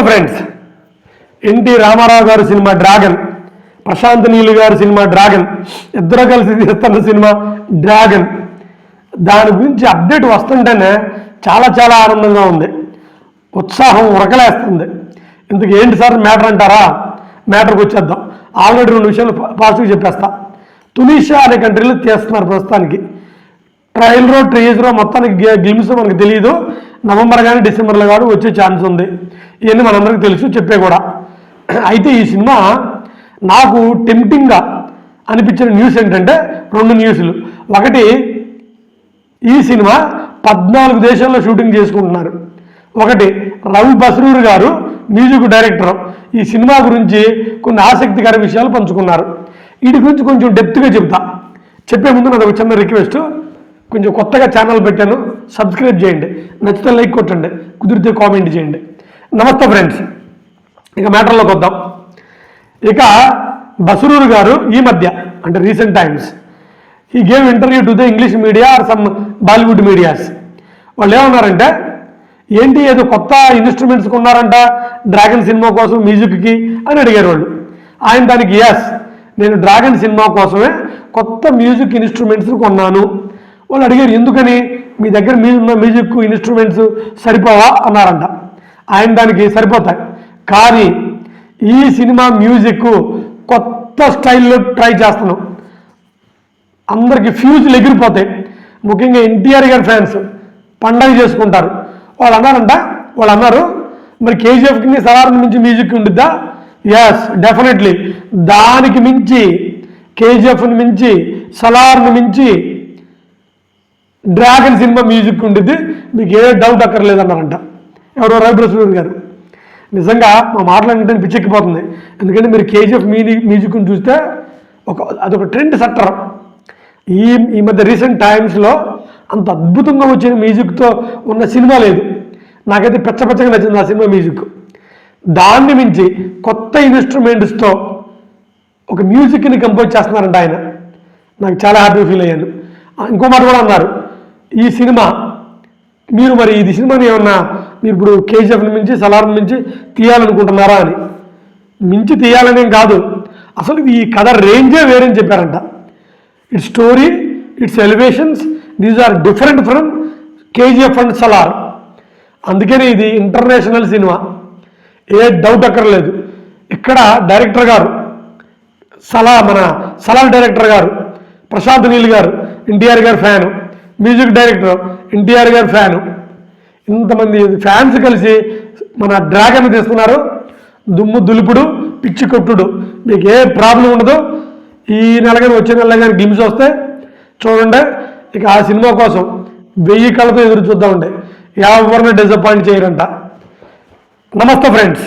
నమస్తే friends. NT Ramarao గారు cinema dragon Prashanth నీలు గారి సినిమా డ్రాగన్ ఇద్దరు కలిసి తీస్తున్న సినిమా డ్రాగన్. దాని గురించి అప్డేట్ వస్తుంటేనే చాలా చాలా ఆనందంగా ఉంది. ఉత్సాహం ఉరకలేస్తుంది. ఇందుకు ఏంటి సార్ మ్యాటర్ అంటారా? మ్యాటర్కి వచ్చేద్దాం. ఆల్రెడీ రెండు విషయాలు పాజిటివ్ చెప్పేస్తా. తునీషియా అనే కంట్రీలో తీస్తున్నారు ప్రస్తుతానికి. ట్రయల్ రో ట్రేజ్ రో మొత్తానికి గే- గేమ్స్ మనకు తెలియదు నవంబర్ కానీ డిసెంబర్లో కానీ వచ్చే ఛాన్స్ ఉంది. ఇవన్నీ మనందరికీ తెలుసు చెప్పే కూడా. అయితే ఈ సినిమా నాకు టెంప్టింగ్గా అనిపించిన న్యూస్ ఏంటంటే రెండు న్యూస్లు ఒకటి ఈ సినిమా పద్నాలుగు దేశాల్లో షూటింగ్ చేసుకుంటున్నారు. ఒకటి రవి బసరూరు గారు మ్యూజిక్ డైరెక్టర్ ఈ సినిమా గురించి కొన్ని ఆసక్తికర విషయాలు పంచుకున్నారు. వీటి గురించి కొంచెం డెప్త్గా చెప్తా చెప్పే ముందు నాకు ఒక చిన్న రిక్వెస్ట్ కొంచెం కొత్తగా ఛానల్ పెట్టాను సబ్స్క్రైబ్ చేయండి నచ్చితే లైక్ కొట్టండి కుదిరితే కామెంట్ చేయండి. నమస్తే ఫ్రెండ్స్ ఇక మ్యాటర్లోకి వద్దాం. ఇక బసరూరు గారు ఈ మధ్య అంటే రీసెంట్ టైమ్స్ ఈ game interview to the English media or some Bollywood medias వాళ్ళు ఏమన్నారంటే ఏంటి ఏదో కొత్త ఇన్స్ట్రుమెంట్స్ కొన్నారంట డ్రాగన్ సినిమా కోసం మ్యూజిక్కి అని అడిగారు వాళ్ళు. ఆయన దానికి ఎస్ నేను డ్రాగన్ సినిమా కోసమే కొత్త మ్యూజిక్ ఇన్స్ట్రుమెంట్స్ కొన్నాను. వాళ్ళు అడిగారు ఎందుకని? మీ దగ్గర మీ మ్యూజిక్ ఇన్స్ట్రుమెంట్స్ సరిపోవా? అన్నారంట. ఆయన దానికి సరిపోతాయి. కానీ ఈ సినిమా మ్యూజిక్ కొత్త స్టైల్లో ట్రై చేస్తున్నాం. అందరికి ఫ్యూజులు ఎగిరిపోతాయి. ముఖ్యంగా ఎన్టీఆర్ గారి ఫ్యాన్స్ పండగ చేసుకుంటారు. వాళ్ళు అన్నారంట వాళ్ళు అన్నారు మరి కేజీఎఫ్కి సలార్ని మించి మ్యూజిక్ ఉండిద్దా? ఎస్ డెఫినెట్లీ దానికి మించి కేజీఎఫ్ని మించి సలార్ని మించి డ్రాగన్ సినిమా మ్యూజిక్ ఉండిద్ది మీకు ఏ డౌట్ అక్కర్లేదన్నారంట. ఎవరో రవిప్రసూర్ గారు. నిజంగా మా మాటలంటే పిచ్చెక్కిపోతుంది. ఎందుకంటే మీరు కేజీఎఫ్ మ్యూజిక్ మ్యూజిక్ని చూస్తే ఒక అదొక ట్రెండ్ సెట్టర్. ఈ ఈ మధ్య రీసెంట్ టైమ్స్లో అంత అద్భుతంగా వచ్చిన మ్యూజిక్తో ఉన్న సినిమా లేదు. నాకైతే పెచ్చపెచ్చగా నచ్చింది ఆ సినిమా మ్యూజిక్. దాన్ని మించి కొత్త ఇన్స్ట్రుమెంట్స్తో ఒక మ్యూజిక్ని కంపోజ్ చేస్తున్నారంట ఆయన. నాకు చాలా హ్యాపీ ఫీల్ అయ్యాను. ఇంకో మాట కూడా అన్నారు. ఈ సినిమా మీరు మరి ఇది సినిమాని ఏమన్నా మీరు ఇప్పుడు కేజీఎఫ్ని మించి సలార్ని మించి తీయాలనుకుంటున్నారా అని? మించి తీయాలనేం కాదు. అసలు ఈ కథ రేంజే వేరని చెప్పారంట. It's story it's elevations these are different from KGF and Salaar. అందుకనే ఇది ఇంటర్నేషనల్ సినిమా. ఏ డౌట్ అక్కర్లేదు. ఇక్కడ డైరెక్టర్ గారు సలా మన సలార్ డైరెక్టర్ గారు ప్రశాంత్ నీల్ గారు ఎన్టీఆర్ గారు ఫ్యాను మ్యూజిక్ డైరెక్టర్ ఎన్టీఆర్ గారు ఫ్యాను. ఇంతమంది ఫ్యాన్స్ కలిసి మన డ్రాగన్ తీస్తున్నారు దుమ్ము దులుపుడు పిచ్చి కొట్టుడు. మీకు ఏ ప్రాబ్లం ఉండదు. ఈ నెల కానీ వచ్చే నెల కానీ గిమ్స్ వస్తే చూడండి. ఇక ఆ సినిమా కోసం వెయ్యి కళ్ళతో ఎదురు చూద్దామండి. ఎవరిని డిసప్పాయింట్ చేయరంట. నమస్తే ఫ్రెండ్స్